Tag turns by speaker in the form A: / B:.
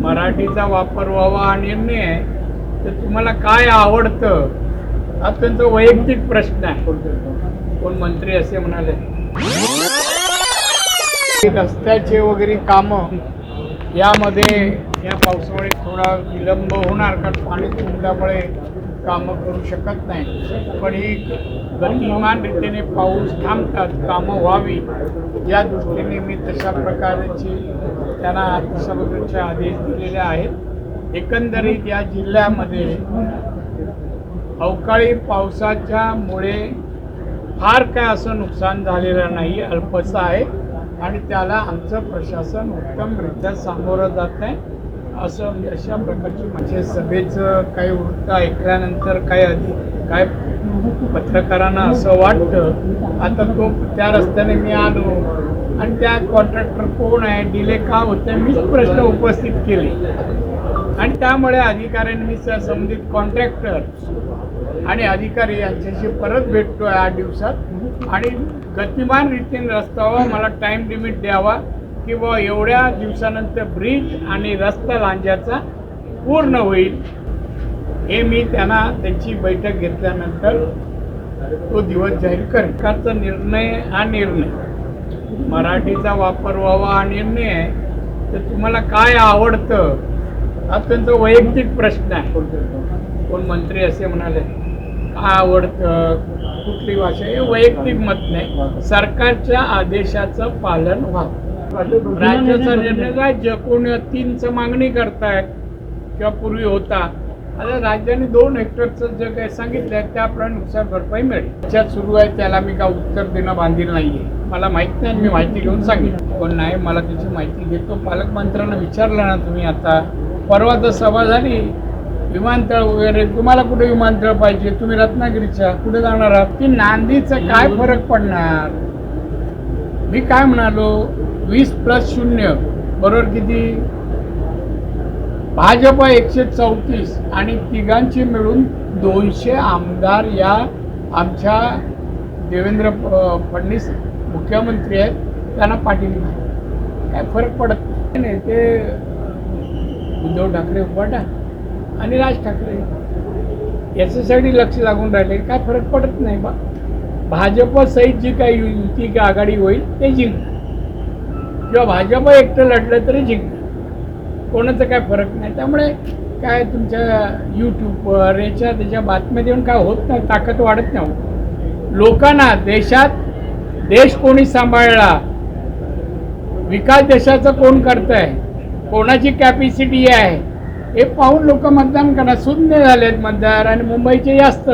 A: मराठीचा वापर व्हावा हा निर्णय आहे. तर तुम्हाला काय आवडतं? हा त्यांचा वैयक्तिक प्रश्न आहे. कोण मंत्री असे म्हणाले? रस्त्याचे वगैरे कामं यामध्ये या पावसामुळे थोडा विलंब होणार कारण पाणी तुटल्यामुळे कामं करू शकत नाही. पण ही गतिमान रीतीने पाऊस थांबतात कामं व्हावी या दृष्टीने मी तशा प्रकारची त्यांना तशा आदेश दिलेले आहेत. एकंदरीत या जिल्ह्यामध्ये अवकाळी पावसाच्या मुळे फार काय असं नुकसान झालेलं नाही अल्पचं आहे. आणि त्याला आमचं प्रशासन उत्तमरित्या सामोरं जात आहे. असं म्हणजे अशा प्रकारची म्हणजे सभेचं काही वृत्त ऐकल्यानंतर काय अधिक काय पत्रकारांना असं वाटतं आता तो त्या रस्त्याने मी आलो आणि त्या कॉन्ट्रॅक्टर कोण आहे डिले का होते मीच प्रश्न उपस्थित केले. आणि त्यामुळे अधिकाऱ्यांनी संबंधित कॉन्ट्रॅक्टर आणि अधिकारी यांच्याशी परत भेटतो आहे आठ दिवसात आणि गतिमान रीतीने रस्त्यावर मला टाईम लिमिट द्यावा. किंवा एवढ्या दिवसानंतर ब्रिज आणि रस्ता लांजाचा पूर्ण होईल हे मी त्यांना त्यांची बैठक घेतल्यानंतर तो दिवस जाहीर करेन. सरकारचा निर्णय हा निर्णय. मराठीचा वापर व्हावा हा निर्णय आहे. तर तुम्हाला काय आवडतं? हा त्यांचा वैयक्तिक प्रश्न आहे. कोण मंत्री असे म्हणाले काय आवडतं? कुठली भाषा? हे वैयक्तिक मत नाही. सरकारच्या आदेशाचं पालन व्हावं. राज्याचा निर्णय राज्य कोण तीनचं मागणी करताय किंवा पूर्वी होता. आता राज्याने दोन हेक्टरचं जे काही सांगितलं आहे त्याप्रमाणे नुकसान भरपाई मिळेल. त्याच्यात सुरू आहे त्याला मी काय उत्तर देणं बांधील नाहीये. मला माहीत नाही मी माहिती घेऊन सांगेन. पण नाही मला त्याची माहिती घेतो. पालकमंत्र्यांना विचारलं ना तुम्ही आता. परवा तर सभा झाली. विमानतळ वगैरे तुम्हाला कुठे विमानतळ पाहिजे? तुम्ही रत्नागिरीच्या कुठे जाणार आहात? ती नांदीचा काय फरक पडणार? मी काय म्हणालो? वीस प्लस शून्य बरोबर किती? भाजप एकशे चौतीस आणि तिघांची मिळून दोनशे आमदार या आमच्या देवेंद्र फडणीस फडणवीस मुख्यमंत्री आहेत त्यांना पाठिंबा आहे. काय फरक पडत नाही. नाही ते उद्धव ठाकरे उपाटा आणि राज ठाकरे. याच्यासाठी लक्ष लागून राहिले. काय फरक पडत नाही बा. भाजप सहित जी काही युती की आघाडी होईल ते जिंकणार किंवा भाजप एकटं लढलं तरी जिंकणार कोणाचा काय फरक नाही. त्यामुळे काय तुमच्या यूट्यूबवर याच्या त्याच्या बातम्या देऊन काय होत नाही ताकद वाढत नाही. लोकांना देशात देश कोणी सांभाळला? विकास देशाचा कोण करत आहे कोणाची कॅपॅसिटी आहे? हे पाहून लोक मतदान करणार शून्य झालेत मतदार आणि मुंबईचे जास्त